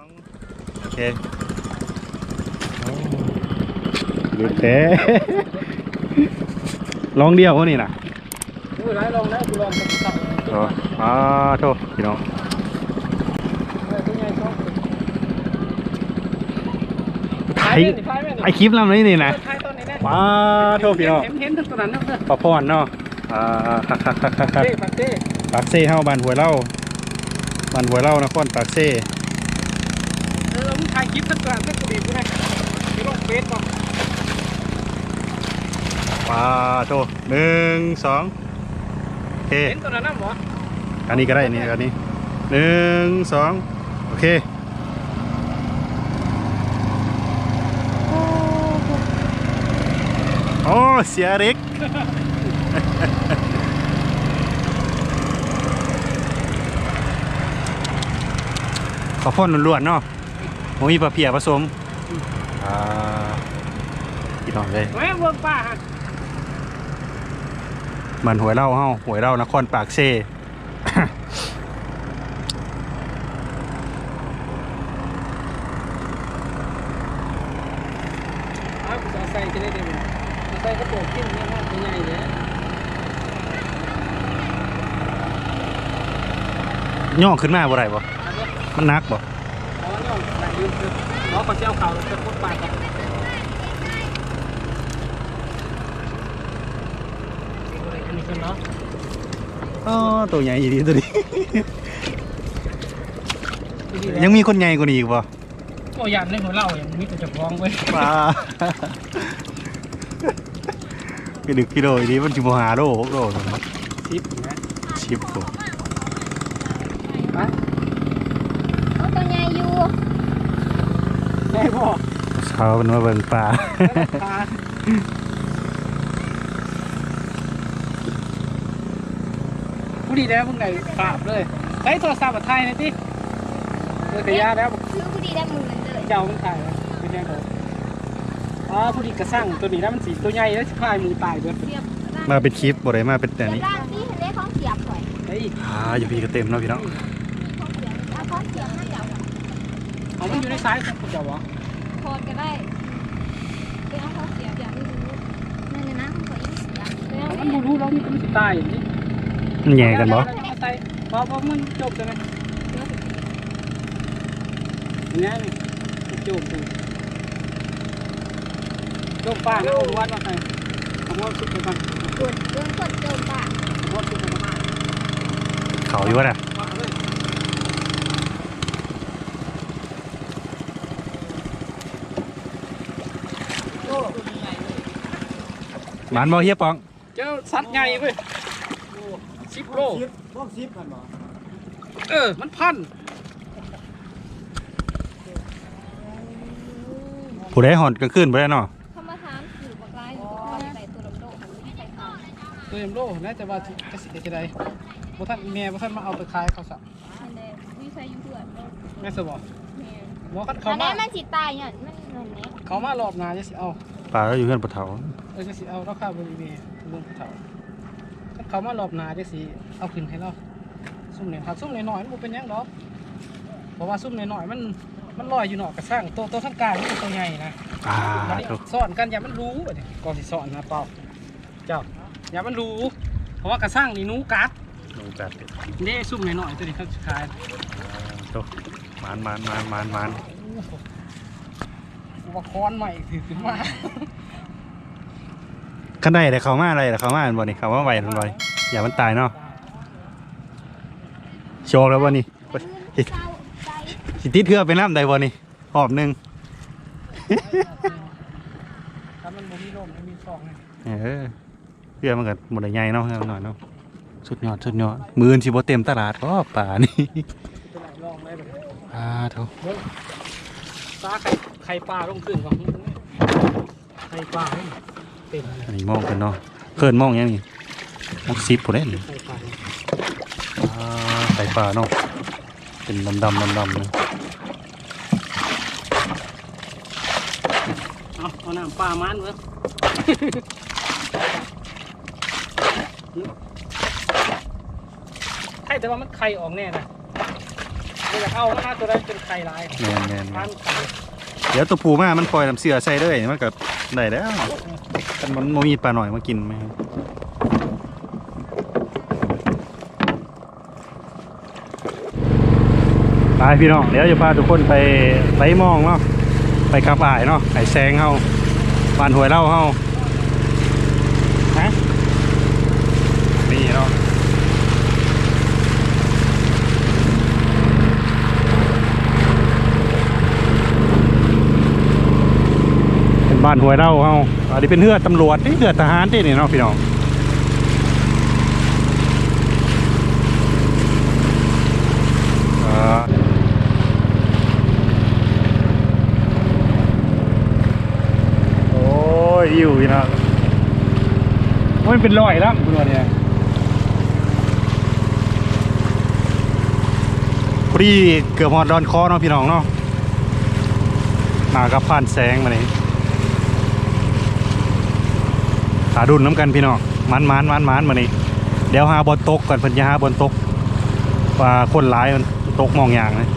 องโอเคโอ้ดูแท้ลองเดียวพวกนี้นะดูไรลองแล้วกูลองกับสับอ๋ออ่าโทษพี่น้องตัวใหญ่ชอบไอไอคลิปลำนี้นี่นะใช่ต้นนี้นะว้าโทษพี่น้องเห็นเห็นทั้งตัวนั้นนะเพื่อนปลาพอนเนาะอ่าคักคักคักคักคักเต้ปาเต้ปากเซ่เฮาบ้านหัวยเล่าบ้านหัวยเล่านครปากเซ่ เออมึงถ่ายคลิปสักกลางสักกระดิ่งกูให้ที่ลงเฟซบอก ว้าโทษหนึ่งสองโอเคเห็นตัวนั้นนะหมออันนี้ก็ได้อันนี้อันนี้หนึ่งสองโอเคโอ้เสียเร็กข้าวโพดล้วนๆเนาะผมมีปลาเพียผสมอ่าพี่น้องเลยแม่เวิร์กป้าฮะ มันหวยเล่าเฮาหวยเล่านครปากเซ่อ้าวกูจะใส่จะได้ดีมั้ยใส่กระโปรงขึ้นเนี่ยมากตัวใหญ่เลยย่องขึ้นมาบ่ได้บ่มันหนักบ่อ๋อเนี่ยใส่ยืมคือน้องเขาเชี่ยวเขาจะพูดปากกันอันนี้คือ เนาะอ๋อตัวใหญ่อีดีตัวนี้ ยังมีคนใหญ่กว่านี้อีกบ่โอ้ยันในหัวเราอย่างนี้ตัวจะฟ้องเว้ยว้าพี่ดึกพี่โดอีดีมันสิบ่หาโลหกโลซิปนะชิปโลไปเอาตัวใหญ่อยู่ได้พ่อเช้ามันมาเบิ่งปลา พา ผู้ดีแล้วมึงไหนปราบเลยใช้โทรศัพท์มาถ่ายหน่อยสิเออกระยาแล้วซื้อพอดีได้หมื่นเลยเจ้ามันถ่ายแล้วไม่ใช่เขาอ๋อผู้ดีกระสั่งตัวนี้แล้วมันสีตัวใหญ่แล้วสิพายมือตายเบิดเสียบมาเป็นคลิปบ่ได้มาเป็นแต่นี้ล่างนี่เห็นได้ของเสียบหน่อยเฮ้ยอ่าอยู่พี่ก็เต็มเนาะพี่น้องของเสียบเอาของเสียบให้เดี๋ยวเอามันอยู่ในซ้ายของเจ้าวะโคนก็ได้เป็นเอาของเสียบอย่างไม่รู้นั่นเลยนะของเขายังเสียบแล้วมันบูรู้แล้วมันก็มันสิตายอย่างนี้ แย่กันบ่เอาใส่พอพอมันจบใช่ไหมอย่างนี้นี่จบเลยจบป้าแล้วเอาวัดมาใส่เอาวัดสุดไปก่อนกดเรื่องกดโจมป่ะเอาวัดสุดไปก่อนเขาอยู่วะน่ะว่าเลยหมานบ่เฮียปอง เจ้าสัตว์ใหญ่เว้ยสิบ โลพวกซิปกันเหรอเออ มันพันผู้ใดหอนกลางคืนบ่ได้เนาะเขามาถามถือบอกไล่หรือว่าใส่ตัวลำโดของที่ใครทำตัวเอ็มโลน่าจะว่าจะสิจะได้บ่ท่านแม่บ่ท่านมาเอาไปขายเขาซะอันเดวิใช้ยูเถื่อนแม่สบอกแม่บ่คันอัเขานมานั้นมันสิตายเนี่ยมันเหมือนนี้เขามารอบหน้าจะสิเอาปลาก็อยู่เฮือนปะเถาเออจะสิเอาราคาบริเวณเรื่องเขาคัน เขามารอบหน้าจะสิเอาขึ้นให้เราซุ่มเนี่ยครับซุ่มน้อยๆมันบ่เป็นหยังดอกเพราะว่าซุ่มน้อยๆมันมันลอยอยู่นอกกระช่างตัวตัวทั้งกลางมันเป็นตัวใหญ่นะอ่ามันนี่ถูกสอนกันอย่ามันรู้บัดนี้ก่อนสิสอนนะเปล่าเจ้าอย่ามันรู้ เพราะว่ากระสร้างนี่หนูกัดลงจัดนี่ซุ่มหน่อยๆตัวนี้เขาขายถูกหมานหมานหมานหมานหมานอุปกรณ์ใหม่ถือขึ้นมา คันใดแต่เขามาอะไรแต่เขามาอันบ่นี่เขามาไหวมันบ่นี่อย่ามันตายเนาะโชว์แล้วบ่นี่สิติดเทือไปน้ำใดบ่นี่หอบหนึงถ้ามันบ่มีลมมันมีฟองเออเพื่อมันก็หมดใหญ่เนาะหน่อยเนาะสุดยอดสุดยอดมือนสิบ่เต็มตลาดก็ป่านี่านี้อาเท่าเบิ้งซาไข่ไข่ปลาลงขึ้นของมึงนี่ไข่ปลา อันนี้มองกันเนาะเพิ่นมองยังนี่มองซิปผู้ใดนี่ไข่ปลาอ่าไข่ปลาเนาะเป็นดำดำดำดำๆเลยเอาเอาน้ำปลามันเว้ยไข่แต่ว่ามันไข่ออกแน่นะไม่อยากเอาแล้วนะตัวนั้นเป็นไข่ลายแม่นแม่นทานไข่เดี๋ยวตัวปูมามันปล่อยน้ำเสือใส่เลยมันก็ ได้แล้วกันมันมีปลาหน่อยมากินไหมครับไปพี่น้องเดี๋ยวจะพาทุกคนไปไปมองเนาะไปกับอ่ายเนาะไอแซงเฮาบ้านหวยเล่าเฮาฮะนี่เนาะ เป็น บ้านหวยเล่าเฮาอันนี้เป็นเฮือตำรวจนี่เฮือทหารที่นี่เนาะพี่น้องอ่าโอ้ยอยู่พี่น้องโอ้ยมันเป็นรอยแล้วคุณวันเนี่ยพอดีเกือบหอดดอนคอเนาะพี่น้องเนาะมากับผ่านแสงมาเนี่ขาดุนน้ำกันพี่น้องมันมันมันมันมานี่เดี๋ยวหาบอลตกก่อนเพิ่นจะหาบอลตกว่าคนร้ายมันตกมองอย่างเลย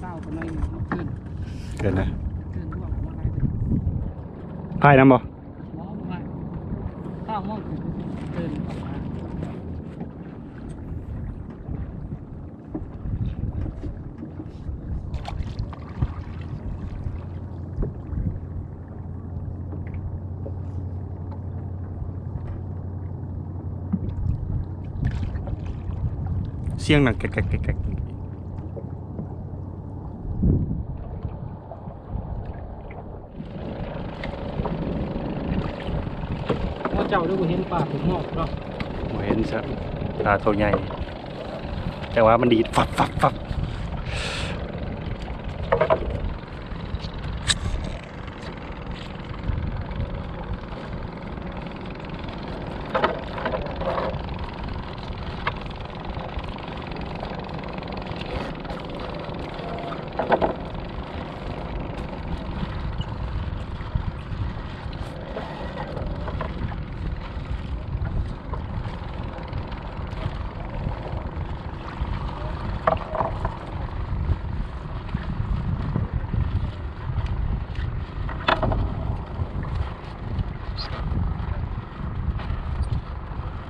เศร้าไปหน่อยหนึ่งขึ้นเกินนะขึ้นร่วงมาอะไรพายน้ำบ่ล้อมาข้าวมองขึ้นเดินออกมาเสียงหนักแกะแกะแกะแกะ เจ้าได้บ่เห็นปลาผมงอกเนาะบ่เห็นซะตาตัวใหญ่ แต่ว่ามันดีดฟับฟับฟับ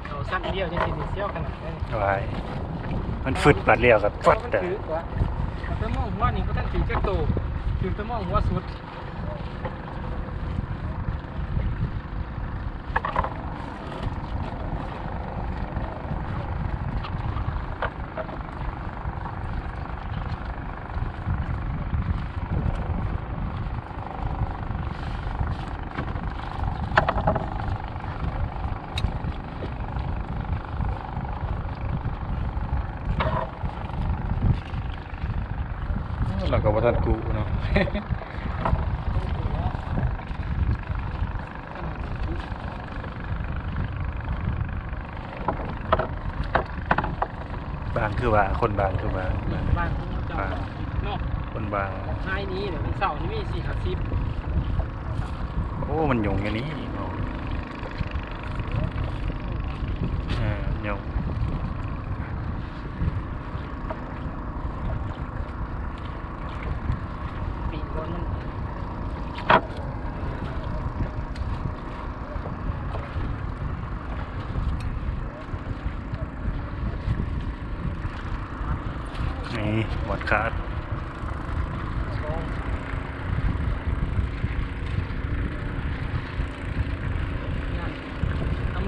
เอาสั้นเดียวจะสิเสีย วายมันฟึดปัดเรียวกับฟัดแต่ ถือกว่าแต่มองหัวนี่ก็ต้องถือจักโตถือแต่มองหัวสุด แล้วก็บ่ทันกูเนาะบางคือว่าคนบางคือว่าบางเจ้องคนบางของท้ายนี้เดี๋ยวมันเสาร์นี่มีสี่ขัาซิบโอ้มันหยงอย่างนี้เนาะอ่าหยง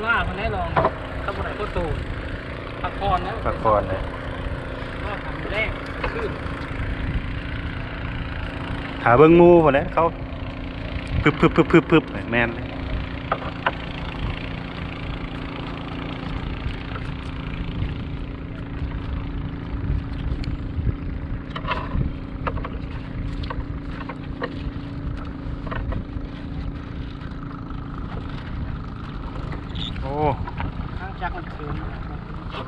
ตำล่ามันได้ลองข้าวบุหรี่โคตรโตพักผ่อนนะพักผ่อนเลยว่าทำแรกขึ้นหาเบิ้งงูหมดแล้วเขาพึบพึบพึบพึบพึบแมนเลย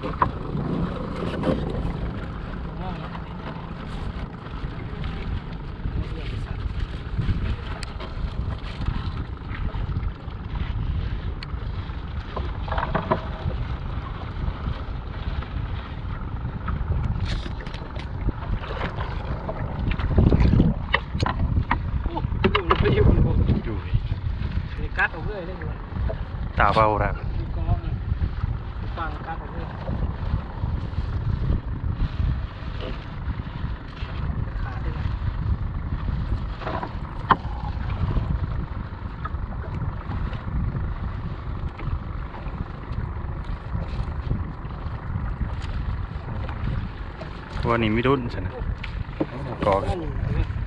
Thank you. ตัวนี้ไม่ดุนสินะกอกนั่นอ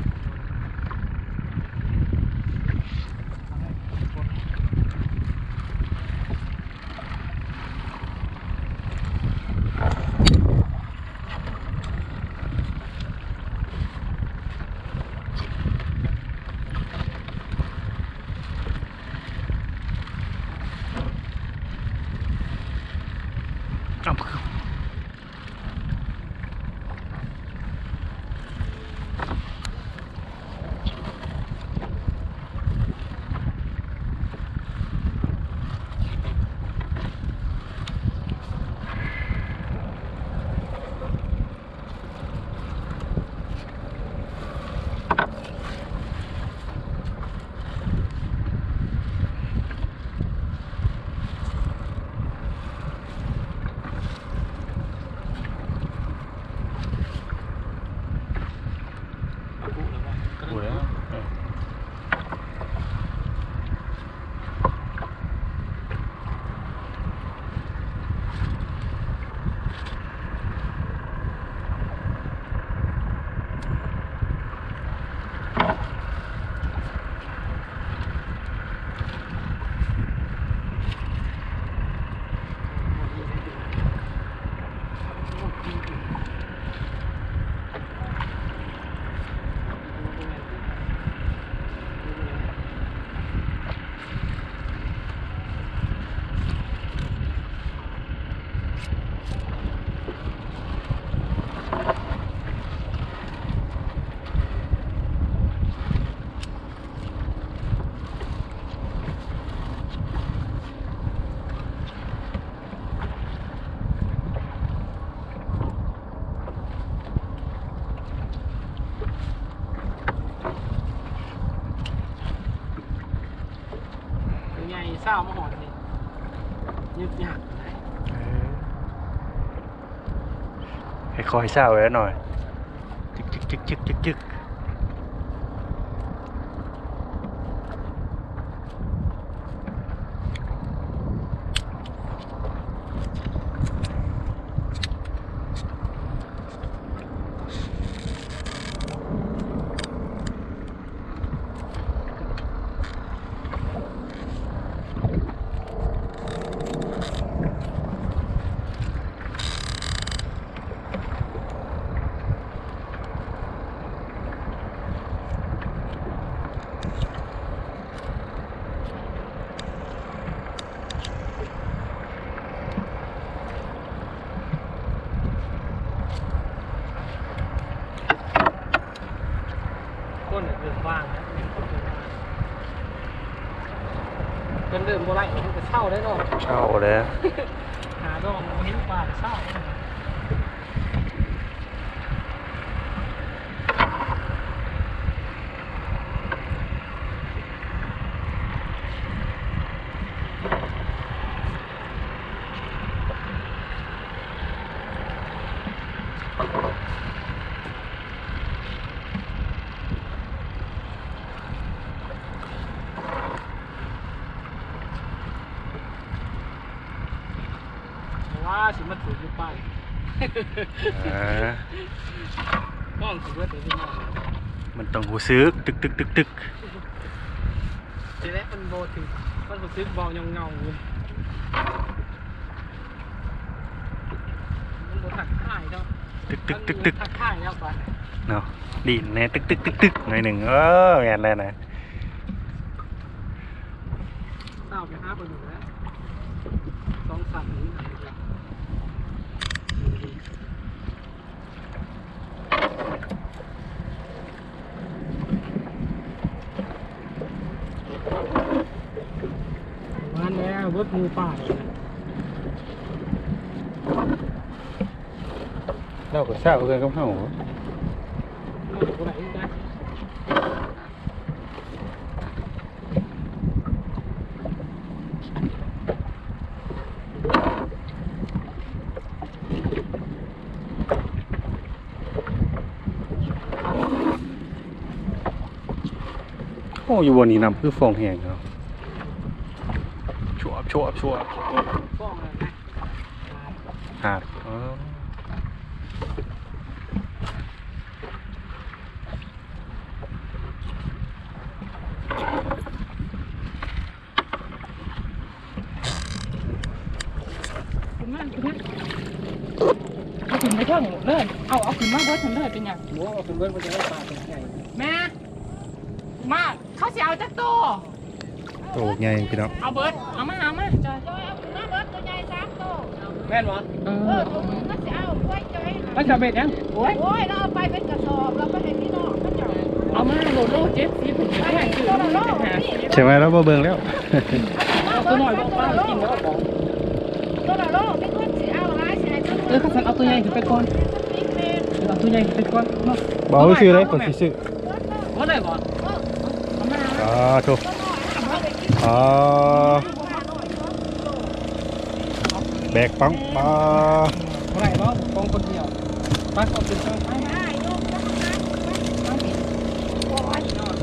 เป็นไงเศร้ามาหอดนี่ยึดยากให้คอยเศร้าไว้หน่อยจึกจึกจึกจึกจึกจึกก้นเนี่ยเริ่มว่างแล้วเป็นคนเริ่มว่าง เป็นเริ่มโบราณมันก็เช่าได้เนาะเช่าแล้ว หาดองบ่เห็นปลาเศร้าเลยนะ ว่าสิมาถืออยู่ป้าย อ่า ห้องถือว่าถือที่นอกมันต้องหูซึกตึกตึกตึกตึกทีแรกมันโบถือมันรู้สึกเบาเงาเงาๆอยู่มันโบถักข่ายเนาะตึกตึกตึกตึกถักข่ายแล้วปะเนาะดีนแน่ตึกตึกตึกตึกหน่อยหนึ่งเออแอนแล้วนะเศร้าไปห้าคนอยู่แล้วสองสามนี้ อะไรอย่างเงี้ยวันนี้เวิร์ดมูป่าเลยนะเราก็ทราบกันกับเฮาเอาตัวไหนได้โอ้อยู่บนนี้นำคือฟองแห้งเนาะ ชัวบชัวบชัวบฟ้องเลยนะหาดเออเอาขึ้นไปเทิงเลยเอาเอาขึ้นมาเบิดเทิงเลยเป็นยังหมูเอาเป็นเบิร์ดมันจะได้ปลาเป็นไงแม่มาเขาสิเอาจักโต โตใหญ่พี่น้องเอาเบิดเอามาเอามาจอยจอยเอาขึ้นมาเบิดตัวใหญ่สามโตแม่นวะเอเอออตัวนึงก็จะเอาไว้จอยแล้วจะเบ็ดยังโอ้ยโอ้ยเราเอาไปเป็นกระสอบเราไปให้พี่น้องเขาจะเอามาโลโลเจ็ดสีผมจะได้ซื้อตัวละโลหานี่ใช่ไหมแล้วบ่เบิ่งแล้วเอาตัวหน่อยบอกป้ากินแล้วบอกตัวละโลไม่ควรสิเอาหลายสิให้ตัวเออข้าสันเอาตัวใหญ่ขึ้นไปก่อนอีกเมตรเอาตัวใหญ่ขึ้นไปก่อนเนาะบ่เอาซื้อเลยคนสิซื้อว่าเลยบ่เอามาอ๋อถูก อ๋อแบกปังปลาเท่าไหร่เนาะกองคนเดียวปลาเอาเป็นกองไปได้ลูกจะทำงานโอ้ยเนาะ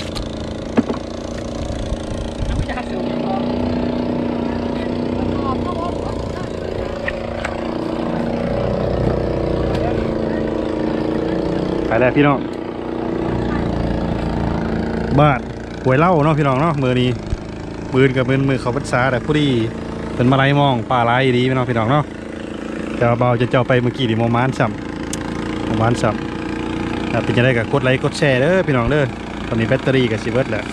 เอาไม่จะหักเสือก่อนขอบเขาบอกว่าไปแล้วพี่น้องบ้านหวยเล่าเนาะพี่น้องเนาะมือนี้ มือนกับมือมือเขาพัดษาแต่ผู้ดีเป็นมาไล่มองป่าไล่ดีพี่น้องพี่น้องเนาะแต่ว่าเบาจะเจ้าไปเมื่อกี้ดิโมมานสับโมมานซ้ำถ้าเป็นจะได้กับกดไลค์กดแชร์เด้อพี่น้องเด้อตอนนี้แบตเตอรี่กับซิเวิร์ดแหละ